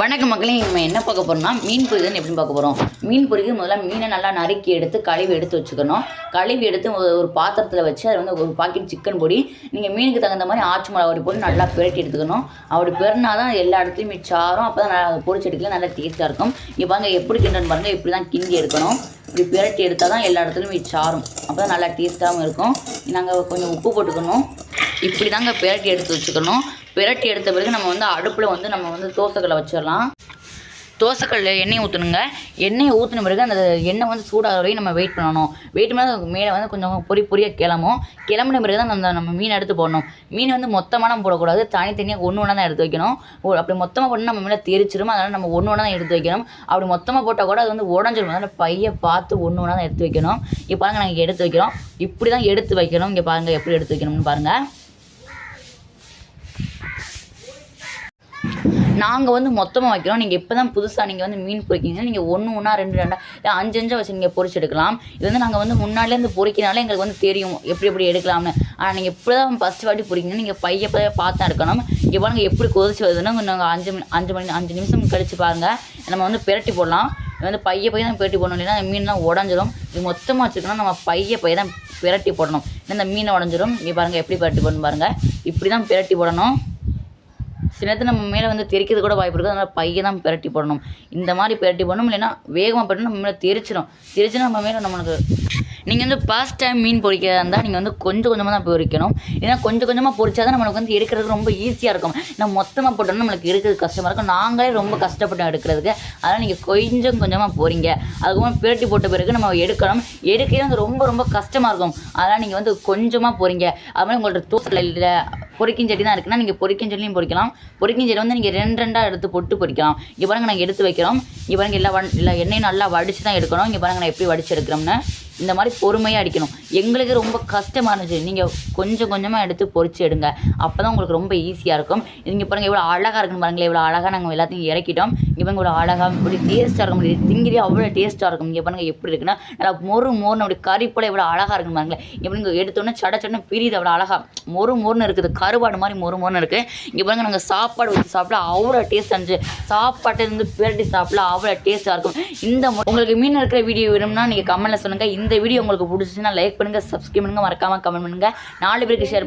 வணக்கம் மக்களே நம்ம என்ன பார்க்க போகிறோம்னா மீன் பொரிதல் எப்படி பார்க்க போகிறோம் மீன் பொரிக்கு முதல்ல மீனை நல்லா நறுக்கி எடுத்து கழுவி எடுத்து வச்சுக்கணும். கழுவி எடுத்து ஒரு பாத்திரத்தில் வச்சு அதை வந்து ஒரு பாக்கெட் சிக்கன் பொடி நீங்கள் மீனுக்கு தகுந்த மாதிரி ஆச்சி மிளகா பொடி போட்டு நல்லா பிரட்டி எடுத்துக்கணும். அப்படி பெருனா தான் எல்லா இடத்துலையுமே சாரும் அப்போ தான் நல்லா பொரிச்சு எடுக்கல நல்லா டேஸ்ட்டாக இருக்கும். இங்கே பாருங்க எப்படி கிண்டன்னு பாருங்க இப்படி தான் கிண்டி எடுக்கணும். இப்படி பிரட்டி எடுத்தால் தான் எல்லா இடத்துலையும் சாரும். அப்போ தான் நல்லா டேஸ்ட்டாகவும் இருக்கும். நாங்கள் கொஞ்சம் உப்பு போட்டுக்கணும். இப்படி தாங்க பிரட்டி எடுத்து வச்சுக்கணும். விரட்டி எடுத்த பிறகு நம்ம வந்து அடுப்பில் வந்து நம்ம வந்து தோசைக்கல்லை வச்சிடலாம். தோசைக்கல்லில் எண்ணெய் ஊற்றணுங்க எண்ணெயை ஊற்றின பிறகு அந்த எண்ணெய் வந்து சூடாக வரையும் நம்ம வெயிட் பண்ணணும். வெயிட் பண்ணால் மேலே வந்து கொஞ்சம் பொறி பொறியாக கிளம்பும். கிளம்புன பிறகு தான் அந்த நம்ம மீன் எடுத்து போடணும். மீன் வந்து மொத்தமாக நம்ம போடக்கூடாது. தனித்தனியாக ஒன்று ஒன்றா தான் எடுத்து வைக்கணும். அப்படி மொத்தமாக போட்டு நம்ம மேலே தெரிச்சிடும் அதனால் நம்ம ஒன்று ஒன்றா தான் எடுத்து வைக்கணும். அப்படி மொத்தமாக போட்டால் கூட அது வந்து உடஞ்சிடும் அதனால் பையை பார்த்து ஒன்று ஒன்றா தான் எடுத்து வைக்கணும். இப்போ பாருங்கள் நாங்கள் எடுத்து வைக்கிறோம். இப்படி தான் எடுத்து வைக்கணும். இங்கே பாருங்கள் எப்படி எடுத்து வைக்கணும்னு பாருங்கள் நாங்கள் வந்து மொத்தமாக வைக்கிறோம். நீங்கள் இப்போ தான் புதுசாக நீங்கள் வந்து மீன் பொறிக்கிங்க நீங்கள் ஒன்று ஒன்றா ரெண்டு ரெண்டா இல்லை அஞ்சு அஞ்சா வச்சு நீங்கள் பொறிச்சு எடுக்கலாம். இது வந்து நாங்கள் வந்து முன்னாடிலேருந்து பொரிக்கிறனால எங்களுக்கு வந்து தெரியும் எப்படி எப்படி எடுக்கலாம்னு. ஆனால் நீங்கள் இப்போ தான் ஃபஸ்ட் வாட்டி பொறிக்கிங்க நீங்கள் பைய பைய பார்த்து தான் எடுக்கணும் இங்கே பாருங்க எப்படி கொதிச்சு வருதுன்னா நாங்கள் அஞ்சு மணி அஞ்சு மணி அஞ்சு நிமிஷம் கழிச்சு பாருங்கள் நம்ம வந்து பிரட்டி போடலாம். வந்து பைய பைய தான் பிரட்டி போடணும். இல்லைன்னா மீன்லாம் உடஞ்சிரும். இது மொத்தமாக வச்சுக்கணும். நம்ம பைய பைய தான் பிரட்டி போடணும். இந்த மீனை உடஞ்சிரும். இங்கே பாருங்கள் எப்படி பிரட்டி போடணும் பாருங்கள் இப்படி தான் பிரட்டி போடணும். சில நேரத்தில் நம்ம மேலே வந்து தெரிக்கிறது கூட வாய்ப்பு இருக்குது. அதனால் பையை தான் பிரட்டி போடணும். இந்த மாதிரி பிரட்டி போடணும். இல்லைன்னா வேகமாக போட்டு நம்ம மேலே தெரிச்சிடும் தெரிச்சு நம்ம மேலே நம்மளுக்கு நீங்கள் வந்து ஃபர்ஸ்ட் டைம் மீன் பொரிக்கிறதா இருந்தால் நீங்கள் வந்து கொஞ்சம் கொஞ்சமாக தான் பொரிக்கணும் ஏன்னா கொஞ்சம் கொஞ்சமாக பொரிச்சா தான் நம்மளுக்கு வந்து எடுக்கிறதுக்கு ரொம்ப ஈஸியாக இருக்கும். நம்ம மொத்தமாக போட்டோம்னா நம்மளுக்கு எடுக்கிறது கஷ்டமாக இருக்கும். நாங்களே ரொம்ப கஷ்டப்பட்டோம் எடுக்கிறதுக்கு. அதனால் நீங்கள் கொஞ்சம் கொஞ்சமாக போகிறீங்க அதுக்கப்புறம் பிரட்டி போட்ட பிறகு நம்ம எடுக்கணும். எடுக்கிறது வந்து ரொம்ப ரொம்ப கஷ்டமாக இருக்கும். அதனால் நீங்கள் வந்து கொஞ்சமாக போகிறீங்க அது மாதிரி உங்கள்ட்ட இல்லை பொரிக்கிஞ்செடி தான் இருக்குன்னா நீங்கள் பொரிக்கிஞ்செடிலையும் பொரிக்கலாம் செடி வந்து நீங்கள் ரெண்டு ரெண்டாக எடுத்து பொட்டு பொறிக்கலாம். இங்கே பாருங்கள் நாங்கள் எடுத்து வைக்கிறோம். இங்கே பாருங்கள் எல்லா எல்லா எண்ணெயும் நல்லா வடித்து தான் எடுக்கணும். இங்கே பாருங்க நான் எப்படி வடித்து எடுக்கிறோம்னு. இந்த மாதிரி பொறுமையாக அடிக்கணும். எங்களுக்கு ரொம்ப கஷ்டமாக இருந்துச்சு. நீங்கள் கொஞ்சம் கொஞ்சமாக எடுத்து பொறிச்சு எடுங்க. அப்போ தான் உங்களுக்கு ரொம்ப ஈஸியாக இருக்கும். இங்கே பாருங்கள் எவ்வளோ அழகாக இருக்குன்னு பாருங்களேன். இவ்வளோ அழகாக நாங்கள் எல்லாத்தையும் இறக்கிட்டோம். இங்கே பாருங்க இவ்வளோ அழகாக இப்படி டேஸ்ட்டாக இருக்கும். முடியாது திங்கிலே அவ்வளோ டேஸ்ட்டாக இருக்கும். இங்கே பாருங்க எப்படி இருக்குன்னா நல்லா மொறு மோர்னு அப்படி கறி போல் எவ்வளோ அழகாக இருக்குன்னு பாருங்களேன். இங்கே பாருங்க எடுத்தோன்னே சட சடன்னு பிரியுது அவ்வளோ அழகாக மொறு மோர்னு இருக்குது. கருவாடு மாதிரி மொறு மோர்னு இருக்குது இங்கே பாருங்க நாங்கள் சாப்பாடு வச்சு சாப்பிட அவ்வளோ டேஸ்ட் இருந்துச்சு. சாப்பாட்டை இருந்து பிரட்டி சாப்பிட அவ்வளோ டேஸ்ட்டாக இருக்கும். இந்த உங்களுக்கு மீன் இருக்கிற வீடியோ வேணும்னா நீங்கள் கமெண்ட்டில் சொல்லுங்கள் இந்த வீடியோ உங்களுக்கு பிடிச்சிச்சுன்னா லைக் பண்ணுங்கள் சப்ஸ்கிரைப் பண்ணுங்கள் மறக்காமல் கமெண்ட் பண்ணுங்கள் நாலு பேருக்கு ஷேர்